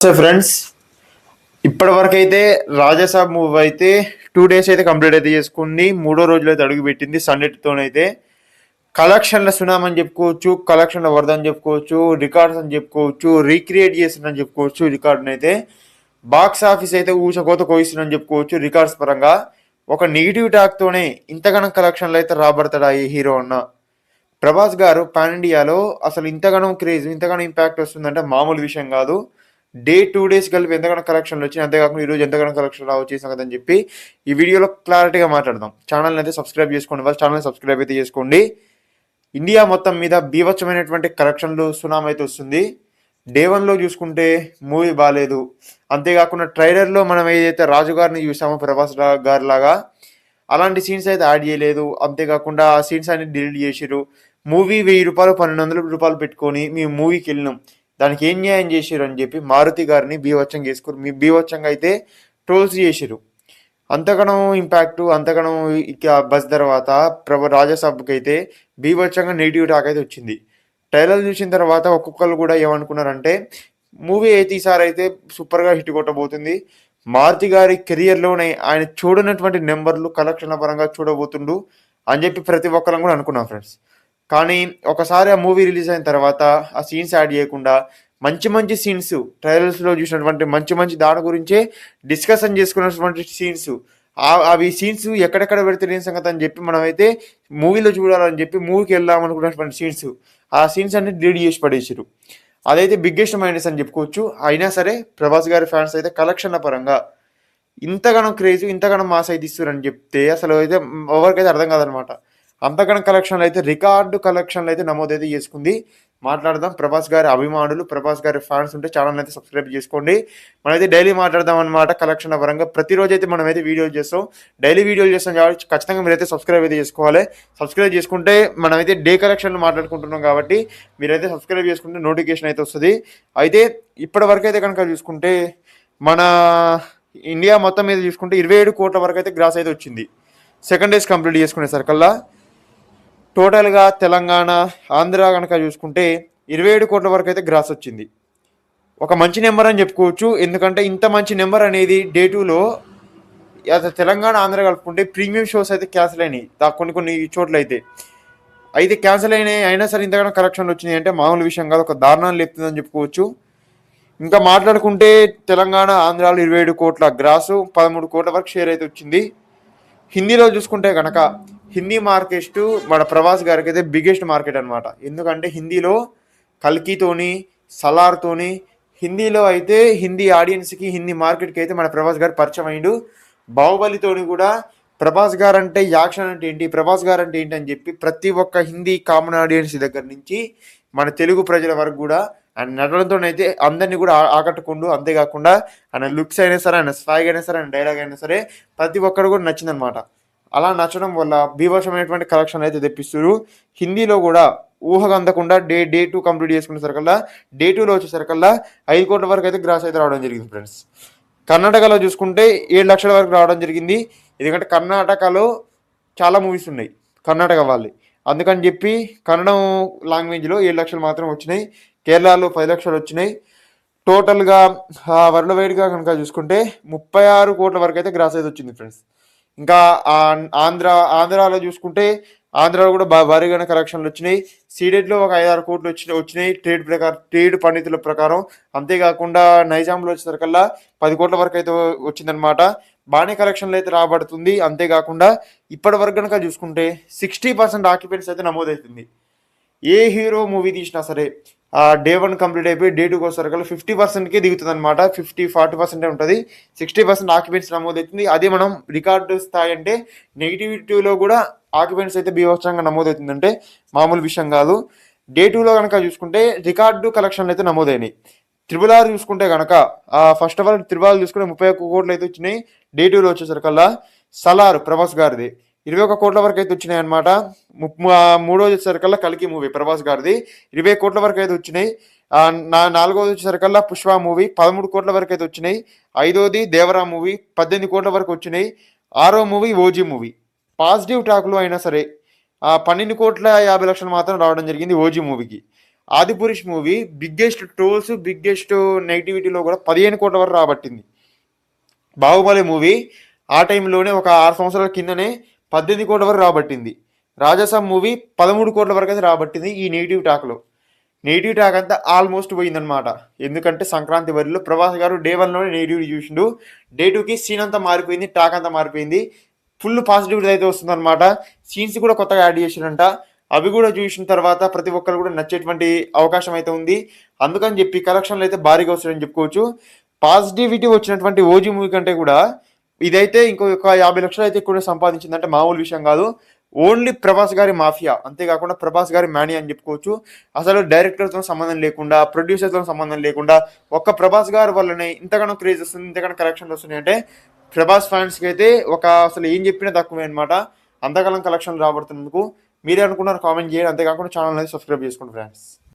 So friends ఇప్పటి వరకు అయితే రాజసాబ్ మూవీ అయితే టూ డేస్ అయితే కంప్లీట్ అయితే చేసుకుంది. మూడో రోజులు అయితే అడుగు పెట్టింది సండేతోనైతే కలెక్షన్ల సునామని చెప్పుకోవచ్చు కలెక్షన్ల వరద అని చెప్పుకోవచ్చు రికార్డ్స్ అని చెప్పుకోవచ్చు రీక్రియేట్ చేసిందని చెప్పుకోవచ్చు రికార్డుని అయితే బాక్స్ ఆఫీస్ అయితే ఊచకోత కోయిస్తుందని చెప్పుకోవచ్చు రికార్డ్స్ పరంగా. ఒక నెగిటివ్ టాక్తోనే ఇంతగానం కలెక్షన్లు అయితే రాబడతాడా ఈ హీరో అన్న. ప్రభాస్ గారు పాన్ ఇండియాలో అసలు ఇంతగానో క్రేజ్ ఇంతగానో ఇంపాక్ట్ వస్తుందంటే మామూలు విషయం కాదు. డే టూ డేస్ కలిపి ఎంతగానో కలెక్షన్లు వచ్చినాయి. అంతేకాకుండా ఈరోజు ఎంతగానో కలెక్షన్ రావచ్చు సంగతి చెప్పి ఈ వీడియోలో క్లారిటీగా మాట్లాడదాం. ఛానల్ని అయితే సబ్స్క్రైబ్ చేసుకోండి ఫస్ట్ ఛానల్ సబ్స్క్రైబ్ అయితే చేసుకోండి. ఇండియా మొత్తం మీద బీభత్సమైనటువంటి కలెక్షన్లు సునామీ అయితే వస్తుంది. డే వన్లో చూసుకుంటే మూవీ బాగాలేదు అంతేకాకుండా ట్రైలర్లో మనం ఏదైతే రాజు గారిని చూసామో ప్రభాస్ రా- గారి లాగా అలాంటి సీన్స్ అయితే యాడ్ చేయలేదు. అంతేకాకుండా ఆ సీన్స్ అన్ని డిలీట్ చేసిరు మూవీ వెయ్యి రూపాయలు పన్నెండు వందల రూపాయలు పెట్టుకొని మేము మూవీకి వెళ్ళినాం. దానికి ఏం న్యాయం చేశారు అని చెప్పి మారుతి గారిని బీవచ్చం వేసుకురు మీ బీవచ్చంగా అయితే ట్రోల్స్ చేశారు. అంతగనం ఇంపాక్ట్ అంతగనం ఇక బస్ తర్వాత ప్రభు రాజాసాబ్కి అయితే బీవచ్చంగా నెగిటివ్ టాక్ అయితే వచ్చింది. ట్రైలర్ చూసిన తర్వాత ఒక్కొక్కరు కూడా ఏమనుకున్నారంటే మూవీ అయితే ఈసారి అయితే సూపర్గా హిట్ కొట్టబోతుంది. మారుతి గారి కెరియర్లోనే ఆయన చూడనటువంటి నెంబర్లు కలెక్షన్ల పరంగా చూడబోతుండు అని చెప్పి ప్రతి ఒక్కరం కూడా అనుకున్నాం ఫ్రెండ్స్. కానీ ఒకసారి ఆ మూవీ రిలీజ్ అయిన తర్వాత ఆ సీన్స్ యాడ్ చేయకుండా మంచి మంచి సీన్స్ ట్రైలర్స్లో చూసినటువంటి మంచి మంచి దాని గురించే డిస్కషన్ చేసుకున్నటువంటి సీన్స్. అవి సీన్స్ ఎక్కడెక్కడ పెడితే లేని సంగతి అని చెప్పి మనమైతే మూవీలో చూడాలని చెప్పి మూవీకి వెళ్దాం అనుకున్నటువంటి సీన్స్. ఆ సీన్స్ అన్ని డిలీట్ చేసి పడేసారు అదైతే బిగ్గెస్ట్ మైనస్ అని చెప్పుకోవచ్చు. అయినా సరే ప్రభాస్ గారి ఫ్యాన్స్ అయితే కలెక్షన్ల పరంగా ఇంతగానో క్రేజ్ ఇంతగానో మాస్ అయితే ఇస్తారని చెప్తే అసలు అయితే ఎవరికైతే అర్థం కాదనమాట. అంతగానో కలెక్షన్లు అయితే రికార్డు కలెక్షన్లు అయితే నమోదైతే చేసుకుంది. మాట్లాడదాం. ప్రభాస్ గారి అభిమానులు ప్రభాస్ గారి ఫ్యాన్స్ ఉంటే ఛానల్ అయితే సబ్స్క్రైబ్ చేసుకోండి. మనమైతే డైలీ మాట్లాడదాం అనమాట కలెక్షన్ పరంగా. ప్రతిరోజు అయితే మనమైతే వీడియోలు చేస్తాం. డైలీ వీడియోలు చేస్తాం కాబట్టి ఖచ్చితంగా మీరైతే సబ్స్క్రైబ్ అయితే చేసుకోవాలి. సబ్స్క్రైబ్ చేసుకుంటే మనమైతే డే కలెక్షన్లు మాట్లాడుకుంటున్నాం కాబట్టి మీరైతే సబ్స్క్రైబ్ చేసుకుంటే నోటిఫికేషన్ అయితే వస్తుంది. అయితే ఇప్పటి వరకు అయితే కనుక చూసుకుంటే మన ఇండియా మొత్తం మీద చూసుకుంటే ఇరవై ఏడు కోట్ల వరకు అయితే గ్రాస్ అయితే వచ్చింది. సెకండ్ డేస్ కంప్లీట్ చేసుకునే సరికల్లా. టోటల్గా తెలంగాణ ఆంధ్ర కనుక చూసుకుంటే ఇరవై ఏడు కోట్ల వరకు అయితే గ్రాస్ వచ్చింది. ఒక మంచి నెంబర్ అని చెప్పుకోవచ్చు. ఎందుకంటే ఇంత మంచి నెంబర్ అనేది డే టూలో తెలంగాణ ఆంధ్ర కలుపుకుంటే ప్రీమియం షోస్ అయితే క్యాన్సిల్ అయినాయి. దా- కొన్ని కొన్ని చోట్ల అయితే అయితే క్యాన్సిల్ అయినాయి. అయినా సరే ఇంతకన్నా కలెక్షన్లు వచ్చినాయి అంటే మామూలు విషయం కాదు. ఒక దారుణాన్ని లేపుతుందని చెప్పుకోవచ్చు. ఇంకా మాట్లాడుకుంటే తెలంగాణ ఆంధ్రాలో ఇరవై ఏడు కోట్ల గ్రాసు పదమూడు కోట్ల వరకు షేర్ అయితే వచ్చింది. హిందీలో చూసుకుంటే కనుక హిందీ మార్కెట్ మన ప్రభాస్ గారికి అయితే బిగ్గెస్ట్ మార్కెట్ అనమాట ఎందుకంటే హిందీలో కల్కితోని సలార్తోని హిందీలో అయితే హిందీ ఆడియన్స్కి హిందీ మార్కెట్కి అయితే మన ప్రభాస్ గారు పరిచయం అయ్యిండు. బాహుబలితోని కూడా ప్రభాస్ గారు అంటే యాక్షన్ అంటే ఏంటి ప్రభాస్ గారు అంటే ఏంటి అని చెప్పి ప్రతి ఒక్క హిందీ కామన్ ఆడియన్స్ దగ్గర నుంచి మన తెలుగు ప్రజల వరకు కూడా ఆయన నటనతోనైతే అందరినీ కూడా ఆకట్టుకుండు. అంతేకాకుండా ఆయన లుక్స్ అయినా సరే ఆయన స్వాగ్ అయినా సరే ఆయన డైలాగ్ అయినా సరే ప్రతి ఒక్కరు కూడా నచ్చిందనమాట అలా నచ్చడం వల్ల బీభత్సమైనటువంటి కలెక్షన్ అయితే తెప్పిస్తారు హిందీలో కూడా ఊహకు అందకుండా డే డే టూ కంప్లీట్ చేసుకునే సరికల్లా డే టూలో వచ్చేసరికల్లా ఐదు కోట్ల వరకు అయితే గ్రాస్ అయితే రావడం జరిగింది ఫ్రెండ్స్. కర్ణాటకలో చూసుకుంటే ఏడు లక్షల వరకు రావడం జరిగింది. ఎందుకంటే కర్ణాటకలో చాలా మూవీస్ ఉన్నాయి కర్ణాటక వాళ్ళే అందుకని చెప్పి కన్నడం లాంగ్వేజ్లో ఏడు లక్షలు మాత్రం వచ్చినాయి. కేరళలో పది లక్షలు వచ్చినాయి. టోటల్గా వరల్డ్ వైడ్గా కనుక చూసుకుంటే ముప్పై ఆరు కోట్ల వరకు అయితే గ్రాస్ అయితే వచ్చింది ఫ్రెండ్స్. ఇంకా ఆంధ్ర ఆంధ్రాలో చూసుకుంటే ఆంధ్రాలో కూడా బా భారీగానే కలెక్షన్లు వచ్చినాయి. సీడెడ్లో ఒక ఐదారు కోట్లు వచ్చి వచ్చినాయి. ట్రేడ్ ప్రకారం ట్రేడ్ పండితుల ప్రకారం. అంతేకాకుండా నైజాంలో వచ్చేసరికల్లా పది కోట్ల వరకు అయితే వచ్చిందనమాట బాగానే కలెక్షన్లు అయితే రాబడుతుంది. అంతేకాకుండా ఇప్పటి వరకు కనుక చూసుకుంటే సిక్స్టీ పర్సెంట్ ఆక్యుపెన్సీ అయితే నమోదవుతుంది. ఏ హీరో మూవీ తీసినా సరే డే వన్ కంప్లీట్ అయిపోయి డే టూకి వచ్చేసరికి ఫిఫ్టీ పర్సెంట్కే దిగుతుంది అనమాట ఫిఫ్టీ ఫార్టీ పర్సెంటే ఉంటుంది. సిక్స్టీ పర్సెంట్ ఆక్యుపెన్సీ నమోదవుతుంది. అదే మనం రికార్డు స్థాయి అంటే నెగిటివిటీలో కూడా ఆక్యుపెన్సీ అయితే బీభత్సంగా నమోదవుతుంది అంటే మామూలు విషయం కాదు. డే టూలో కనుక చూసుకుంటే రికార్డు కలెక్షన్లు అయితే నమోదైనాయి. త్రిబుల్ ఆర్ చూసుకుంటే కనుక ఫస్ట్ ఆఫ్ ఆల్ త్రిబుల్ చూసుకుంటే ముప్పై ఒక్క కోట్లు అయితే వచ్చినాయి. డే టూలో వచ్చేసరికల్లా సలార్ ప్రభాస్ గారిది. ఇరవై ఒక కోట్ల వరకు అయితే వచ్చినాయి అనమాట మూడోది వచ్చేసరికల్లా కలికి మూవీ ప్రభాస్ గారిది. ఇరవై కోట్ల వరకు అయితే వచ్చినాయి. నా నాలుగోది వచ్చేసరికల్లా పుష్ప మూవీ పదమూడు కోట్ల వరకు అయితే వచ్చినాయి. ఐదోది దేవరా మూవీ పద్దెనిమిది కోట్ల వరకు వచ్చినాయి. ఆరో మూవీ ఓజీ మూవీ. పాజిటివ్ టాక్లో అయినా సరే పన్నెండు కోట్ల యాభై లక్షలు మాత్రం రావడం జరిగింది ఓజీ మూవీకి. Adipurush movie biggest trolls biggest నెగిటివిటీలో కూడా పదిహేను కోట్ల వరకు రాబట్టింది. బాహుబలి మూవీ ఆ టైంలోనే ఒక ఆరు సంవత్సరాల కిందనే పద్దెనిమిది కోట్ల వరకు రాబట్టింది. రాజసాబ్ మూవీ పదమూడు కోట్ల వరకు అయితే రాబట్టింది ఈ నెగిటివ్ టాక్లో. నెగిటివ్ టాక్ అంతా ఆల్మోస్ట్ పోయిందనమాట ఎందుకంటే సంక్రాంతి వరిలో ప్రభాస్ గారు డే వన్లోనే నెగిటివ్ చూసిండు. డే టూకి సీన్ అంతా మారిపోయింది టాక్ అంతా మారిపోయింది. ఫుల్ పాజిటివిటీ అయితే వస్తుందన్నమాట. సీన్స్ కూడా కొత్తగా యాడ్ చేసిరంట అవి కూడా చూసిన తర్వాత ప్రతి ఒక్కరు కూడా నచ్చేటువంటి అవకాశం అయితే ఉంది. అందుకని చెప్పి కలెక్షన్లు అయితే భారీగా వస్తాయని చెప్పుకోవచ్చు. పాజిటివిటీ వచ్చినటువంటి ఓజీ మూవీ కంటే కూడా ఇదైతే ఇంకో ఒక యాభై లక్షలు అయితే ఎక్కువ సంపాదించిందంటే మామూలు విషయం కాదు. ఓన్లీ ప్రభాస్ గారి మాఫియా అంతేకాకుండా ప్రభాస్ గారి మ్యానీ అని చెప్పుకోవచ్చు. అసలు డైరెక్టర్తో సంబంధం లేకుండా ప్రొడ్యూసర్తో సంబంధం లేకుండా ఒక్క ప్రభాస్ గారి వల్లనే ఇంతగానో క్రేజ్ వస్తుంది ఇంతగానో కలెక్షన్లు వస్తున్నాయి అంటే ప్రభాస్ ఫ్యాన్స్కి అయితే ఒక అసలు ఏం చెప్పినా తక్కువే అనమాట అంతకాలం కలెక్షన్లు రాబడుతున్నందుకు మీరే అనుకున్నారు కామెంట్ చేయండి. అంతేకాకుండా ఛానల్ అనేది సబ్స్క్రైబ్ చేసుకోండి ఫ్రెండ్స్.